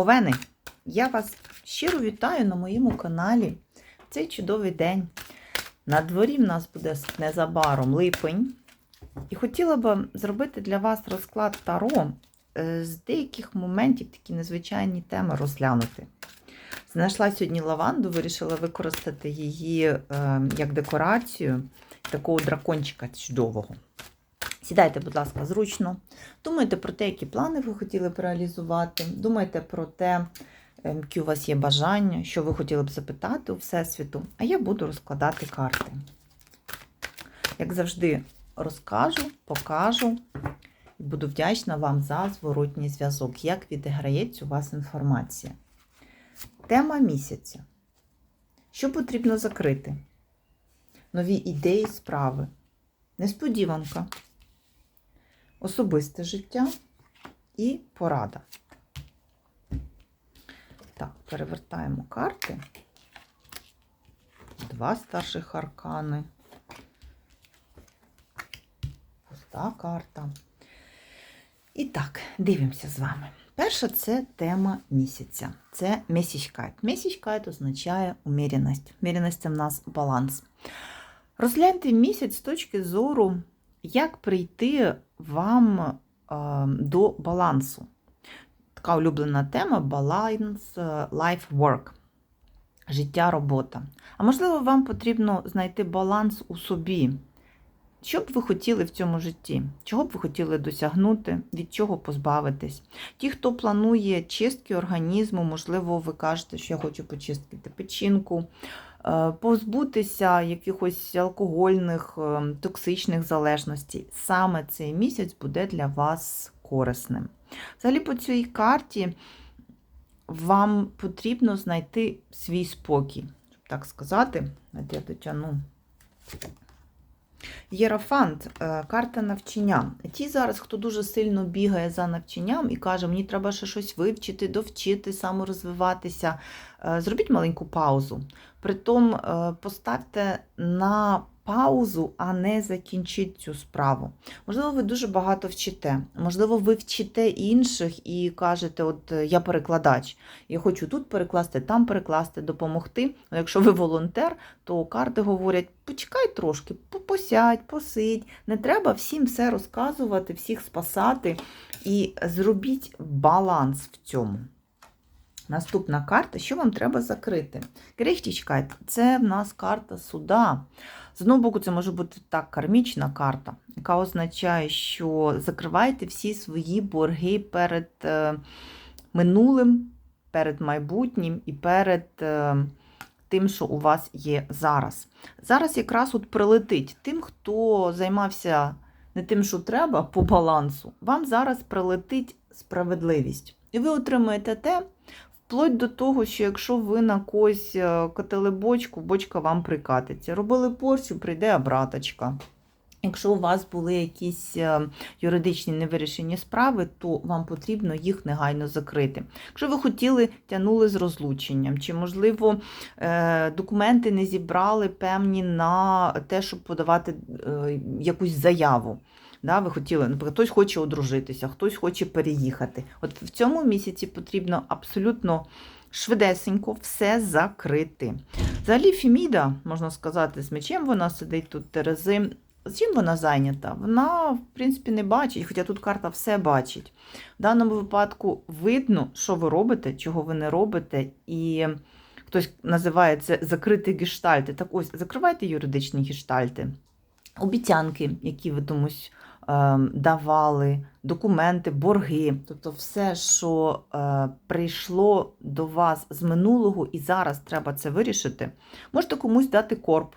Овени, я вас щиро вітаю на моєму каналі. Цей чудовий день. На дворі в нас буде незабаром липень. І хотіла б зробити для вас розклад Таро е, з деяких моментів такі незвичайні теми розглянути. Знайшла сьогодні лаванду, вирішила використати її е, як декорацію такого дракончика чудового. Сідайте, будь ласка, зручно. Думайте про те, які плани ви хотіли б реалізувати. Думайте про те, ем, які у вас є бажання, що ви хотіли б запитати у Всесвіту. А я буду розкладати карти. Як завжди, розкажу, покажу і буду вдячна вам за зворотній зв'язок, як відіграється у вас інформація. Тема місяця. Що потрібно закрити? Нові ідеї, справи. Несподіванка особисте життя і порада. Так, перевертаємо карти. Два старших аркани. Пуста карта. І так, дивимося з вами. Перша це тема місяця. Це месячкайт. Месячкайт означає уміряність. Уміряність це в нас баланс. Розгляньте місяць з точки зору, як прийти вам е, до балансу. Така улюблена тема баланс life-work. Життя, робота. А можливо, вам потрібно знайти баланс у собі. Що б ви хотіли в цьому житті? Чого б ви хотіли досягнути, від чого позбавитись? Ті, хто планує чистки організму, можливо, ви кажете, що я хочу почистити печінку, е, позбутися якихось алкогольних, е, токсичних залежностей. Саме цей місяць буде для вас корисним. Взагалі, по цій карті вам потрібно знайти свій спокій, щоб так сказати. От я дотягну. Єрофант, е, карта навчання. Ті зараз, хто дуже сильно бігає за навчанням і каже, мені треба ще щось вивчити, довчити, саморозвиватися, е, зробіть маленьку паузу. Притом е, поставте на паузу, а не закінчіть цю справу. Можливо, ви дуже багато вчите. Можливо, ви вчите інших і кажете, от я перекладач, я хочу тут перекласти, там перекласти, допомогти. Ну, Якщо ви волонтер, то карти говорять, почекай трошки, посядь, посидь. Не треба всім все розказувати, всіх спасати. І зробіть баланс в цьому. Наступна карта, що вам треба закрити? Крихтічка, це в нас карта суда. З одного боку, це може бути так кармічна карта, яка означає, що закривайте всі свої борги перед е, минулим, перед майбутнім і перед е, тим, що у вас є зараз. Зараз якраз от прилетить тим, хто займався не тим, що треба, по балансу. Вам зараз прилетить справедливість. І ви отримаєте те, Вплоть до того, що якщо ви на когось е, катили бочку, бочка вам прикатиться. Робили порцію, прийде обраточка. Якщо у вас були якісь е, юридичні невирішені справи, то вам потрібно їх негайно закрити. Якщо ви хотіли, тягнули з розлученням, чи, можливо, е, документи не зібрали певні на те, щоб подавати якусь заяву. Да, Ви хотіли, наприклад, хтось хоче одружитися, хтось хоче переїхати. От в цьому місяці потрібно абсолютно швидесенько все закрити. Взагалі, Фіміда, можна сказати, з мечем вона сидить тут Терези. З чим вона зайнята? Вона, в принципі, не бачить, хоча тут карта все бачить. В даному випадку видно, що ви робите, чого ви не робите, і хтось називає це закриті гештальти. Так ось, закривайте юридичні гештальти, обіцянки, які ви комусь давали, документи, борги, тобто все, що е, прийшло до вас з минулого і зараз треба це вирішити. Можете комусь дати корп,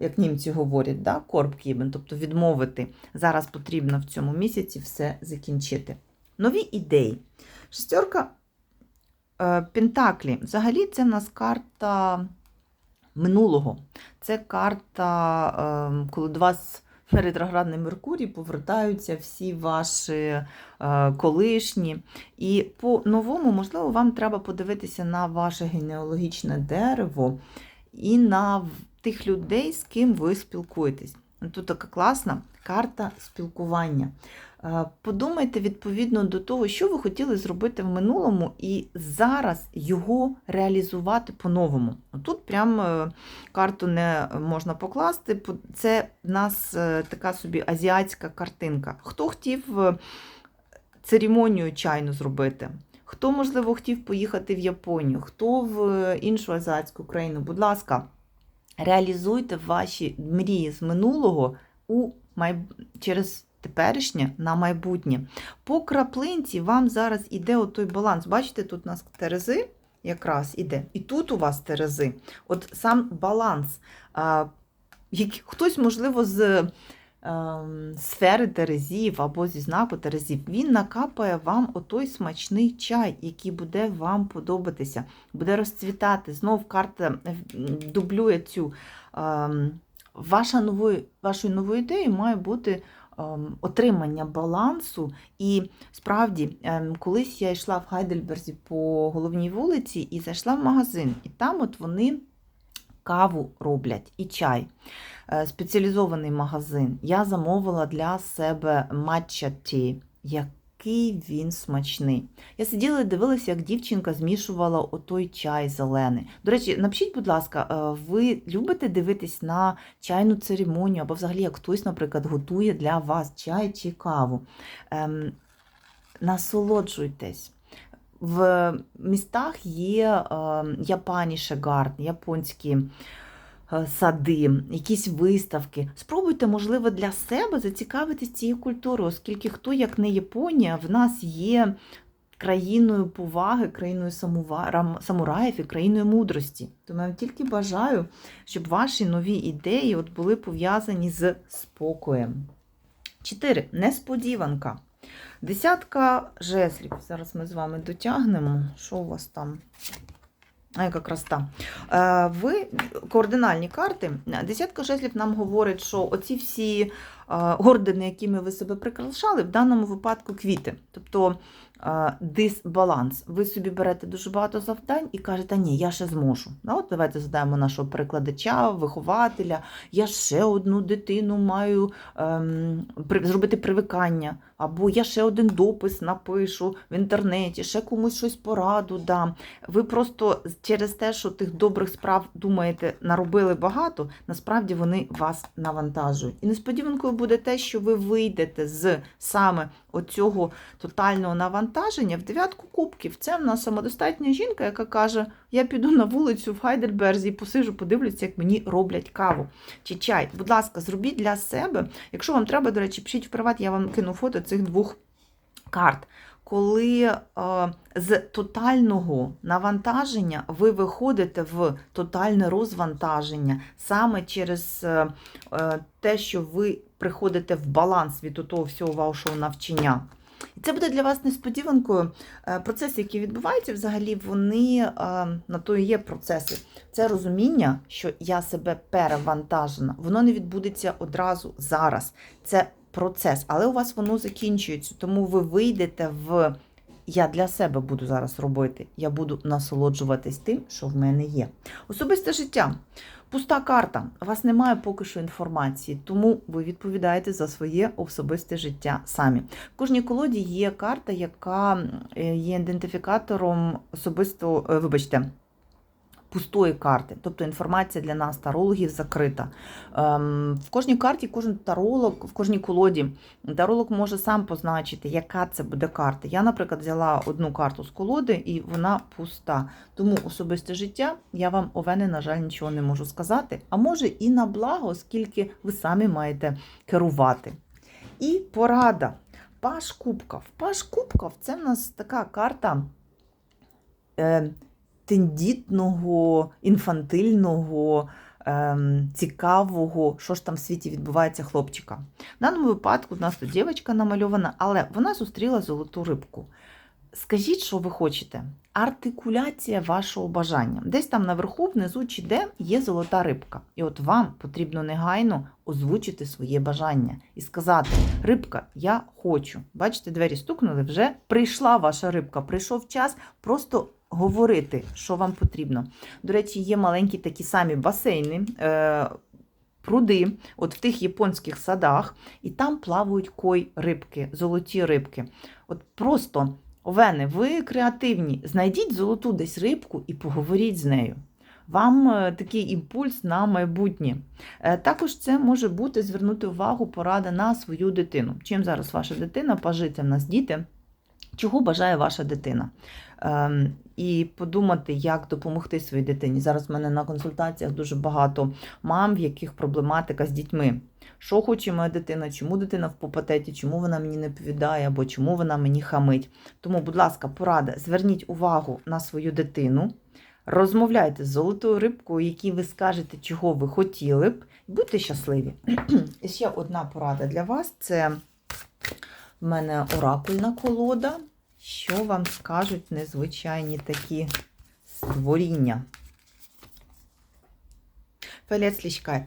як німці говорять, да? корп кібен, тобто відмовити. Зараз потрібно в цьому місяці все закінчити. Нові ідеї. Шестерка е, Пентаклі. Взагалі, це в нас карта минулого. Це карта, е, коли до вас ретроградний Меркурій повертаються всі ваші е, колишні. І по-новому, можливо, вам треба подивитися на ваше генеалогічне дерево і на тих людей, з ким ви спілкуєтесь. Тут така класна карта спілкування. Е, Подумайте відповідно до того, що ви хотіли зробити в минулому, і зараз його реалізувати по-новому. Тут прям е, карту не можна покласти. Це в нас е, така собі азіатська картинка. Хто хотів церемонію чайну зробити? Хто, можливо, хотів поїхати в Японію, хто в іншу азіатську країну, будь ласка, реалізуйте ваші мрії з минулого у. Через теперішнє на майбутнє. По краплинці вам зараз іде отой баланс. Бачите, тут у нас терези якраз іде. І тут у вас терези. От сам баланс. Хтось, можливо, з ем, сфери терезів або зі знаку терезів, він накапає вам отой смачний чай, який буде вам подобатися, буде розцвітати. Знов карта дублює цю. Ваша нової, вашою новою ідеєю має бути ем, отримання балансу. І справді, ем, колись я йшла в Хайдельберзі по головній вулиці і зайшла в магазин, і там от вони каву роблять і чай. Е, Спеціалізований магазин. Я замовила для себе матча ті. Який він смачний. Я сиділа і дивилася, як дівчинка змішувала отой чай зелений. До речі, напишіть, будь ласка, е, ви любите дивитись на чайну церемонію, або взагалі як хтось, наприклад, готує для вас чай чи каву. Ем, насолоджуйтесь. В містах є е, япаніше гард, японські сади, якісь виставки. Спробуйте, можливо, для себе зацікавитись цією культурою, оскільки хто, як не Японія, в нас є країною поваги, країною самураїв і країною мудрості. Тому я тільки бажаю, щоб ваші нові ідеї от були пов'язані з спокоєм. 4. Несподіванка. Десятка жезлів. Зараз ми з вами дотягнемо. Що у вас там? А, яка краса. Ви координальні карти. Десятка жезлів нам говорить, що оці всі ордени, якими ви себе прикрашали, в даному випадку квіти. Тобто дисбаланс. Ви собі берете дуже багато завдань і кажете, ні, я ще зможу. Ну, от давайте задаємо нашого перекладача, вихователя. Я ще одну дитину маю ем, зробити привикання. Або я ще один допис напишу в інтернеті, ще комусь щось пораду дам. Ви просто через те, що тих добрих справ думаєте, наробили багато, насправді вони вас навантажують. І несподіванкою буде те, що ви вийдете з саме оцього тотального навантаження в дев'ятку кубків. Це в нас самодостатня жінка, яка каже: Я піду на вулицю в Гайдельберзі і посижу, подивлюся, як мені роблять каву чи чай. Будь ласка, зробіть для себе. Якщо вам треба, до речі, пишіть в приват, я вам кину фото цих двох карт. Коли е, з тотального навантаження ви виходите в тотальне розвантаження саме через е, е, те, що ви приходите в баланс від того всього вашого навчання. І це буде для вас несподіванкою. Процеси, які відбуваються, взагалі, вони на то і є процеси. Це розуміння, що я себе перевантажена, воно не відбудеться одразу зараз. Це процес, але у вас воно закінчується, тому ви вийдете в я для себе буду зараз робити. Я буду насолоджуватись тим, що в мене є. Особисте життя. Пуста карта. У вас немає поки що інформації, тому ви відповідаєте за своє особисте життя самі. В кожній колоді є карта, яка е, є ідентифікатором особисто, е, вибачте, пустої карти. Тобто інформація для нас, тарологів, закрита. Ем, в кожній карті, кожен таролог, в кожній колоді таролог може сам позначити, яка це буде карта. Я, наприклад, взяла одну карту з колоди, і вона пуста. Тому особисте життя я вам, Овени, на жаль, нічого не можу сказати. А може і на благо, оскільки ви самі маєте керувати. І порада. Паш Кубков. Паш Кубков це в нас така карта е, тендітного, інфантильного, ем, цікавого, що ж там в світі відбувається хлопчика. В даному випадку у нас тут дівчинка намальована, але вона зустріла золоту рибку. Скажіть, що ви хочете. Артикуляція вашого бажання. Десь там наверху, внизу чи де є золота рибка. І от вам потрібно негайно озвучити своє бажання і сказати: Рибка, я хочу. Бачите, двері стукнули, вже прийшла ваша рибка, прийшов час просто говорити, що вам потрібно. До речі, є маленькі такі самі басейни. Е, пруди, от в тих японських садах, і там плавають кой рибки, золоті рибки. От просто, Овени, ви креативні, знайдіть золоту десь рибку і поговоріть з нею. Вам е, такий імпульс на майбутнє. Е, Також це може бути звернути увагу порада на свою дитину. Чим зараз ваша дитина, пажиться в нас діти, чого бажає ваша дитина? Ем, І подумати, як допомогти своїй дитині. Зараз в мене на консультаціях дуже багато мам, в яких проблематика з дітьми. Що хоче моя дитина, чому дитина в пупатеті, чому вона мені не відповідає, або чому вона мені хамить. Тому, будь ласка, порада, зверніть увагу на свою дитину, розмовляйте з золотою рибкою, якій ви скажете, чого ви хотіли б, і будьте щасливі. І ще одна порада для вас це в мене оракульна колода. Що вам скажуть незвичайні такі створіння? Фелецлічкайт.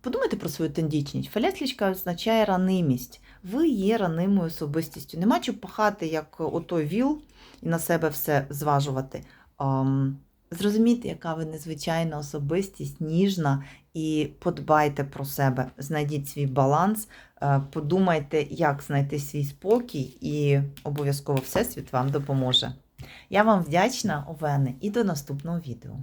Подумайте про свою тендічність. Фелецлічка означає ранимість. Ви є ранимою особистістю. Нема чого пахати, як отой віл, і на себе все зважувати. Зрозумійте, яка ви незвичайна особистість, ніжна, і подбайте про себе, знайдіть свій баланс, е, подумайте, як знайти свій спокій, і обов'язково Всесвіт вам допоможе. Я вам вдячна, Овени, і до наступного відео.